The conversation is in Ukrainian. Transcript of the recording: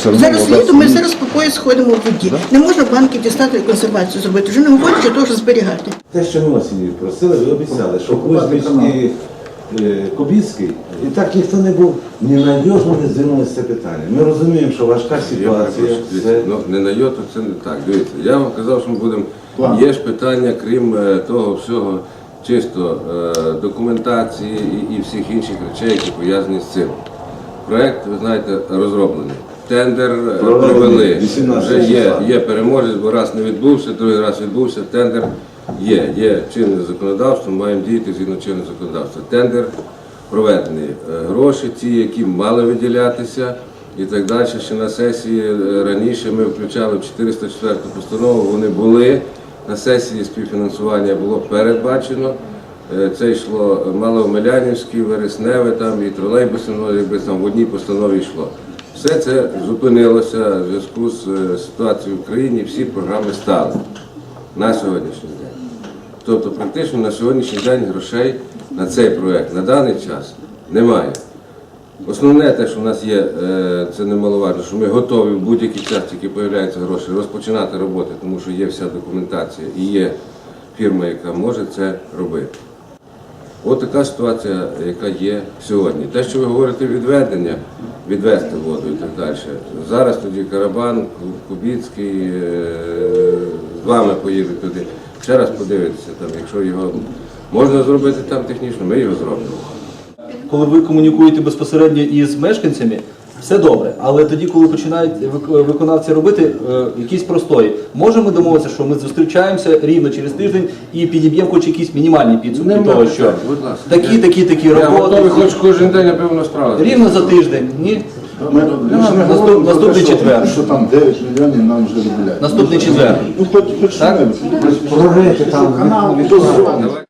все одно Зараз вода літо ми зараз по пояс ходимо в воді. Не можна банки дістати і консервацію зробити. Вже не говорячи того, що зберігати. Те, що ми осінню просили, ви обіцяли, що Кузьміч і е, і так ніхто не був ні надіжно не здвинулося це питання. Ми розуміємо, що важка Я ситуація. перепрошую, дивіться, ну, не на йоту, це не так. Дивіться, я вам казав, що ми будемо. Є ж питання, крім е, того всього, чисто е, документації і, і всіх інших речей, які пов'язані з цим. Проект, ви знаєте, розроблений. Тендер е, провели. Вже є, є переможець, бо раз не відбувся, другий раз відбувся. Тендер є. Є чинне законодавство, маємо діяти згідно чинного законодавства. Тендер проведений. Е, Гроші, ті, які мали виділятися, і так далі. Ще на сесії е, раніше ми включали в 404 постанову, вони були. На сесії співфінансування було передбачено. Це йшло Малоомелянівський, Вересневе, там і тролейбуси, ну, якби там в одній постанові йшло. Все це зупинилося в зв'язку з е, ситуацією в країні, всі програми стали на сьогоднішній день. Тобто практично на сьогоднішній день грошей на цей проект на даний час немає. Основне те, що в нас є, е, це немаловажно, що ми готові в будь-який час, тільки з'являються гроші, розпочинати роботи, тому що є вся документація і є фірма, яка може це робити. От така ситуація, яка є сьогодні. Те, що ви говорите відведення, відвести воду і так далі. Зараз тоді Карабан, Кубіцький, е, з вами поїдуть туди. Ще раз подивитися, там, якщо його можна зробити там технічно, ми його зробимо. коли ви комунікуєте безпосередньо із мешканцями, все добре. Але тоді, коли починають виконавці робити е, якісь простої, можемо домовитися, що ми зустрічаємося рівно через тиждень і підіб'ємо хоч якісь мінімальні підсумки Нема того, питань, що будь ласка. такі, такі, такі Я готовий роботи. хоч кожен день, напевно, справити. Рівно за тиждень. Ні? Ми, ми ж не Наступ- говоримо про наступний те, що- четвер. Що там 9 мільйонів нам вже виділяють. Наступний четвер. Ну, хоч, хоч що-небудь. Прожити там. Канал, Давай.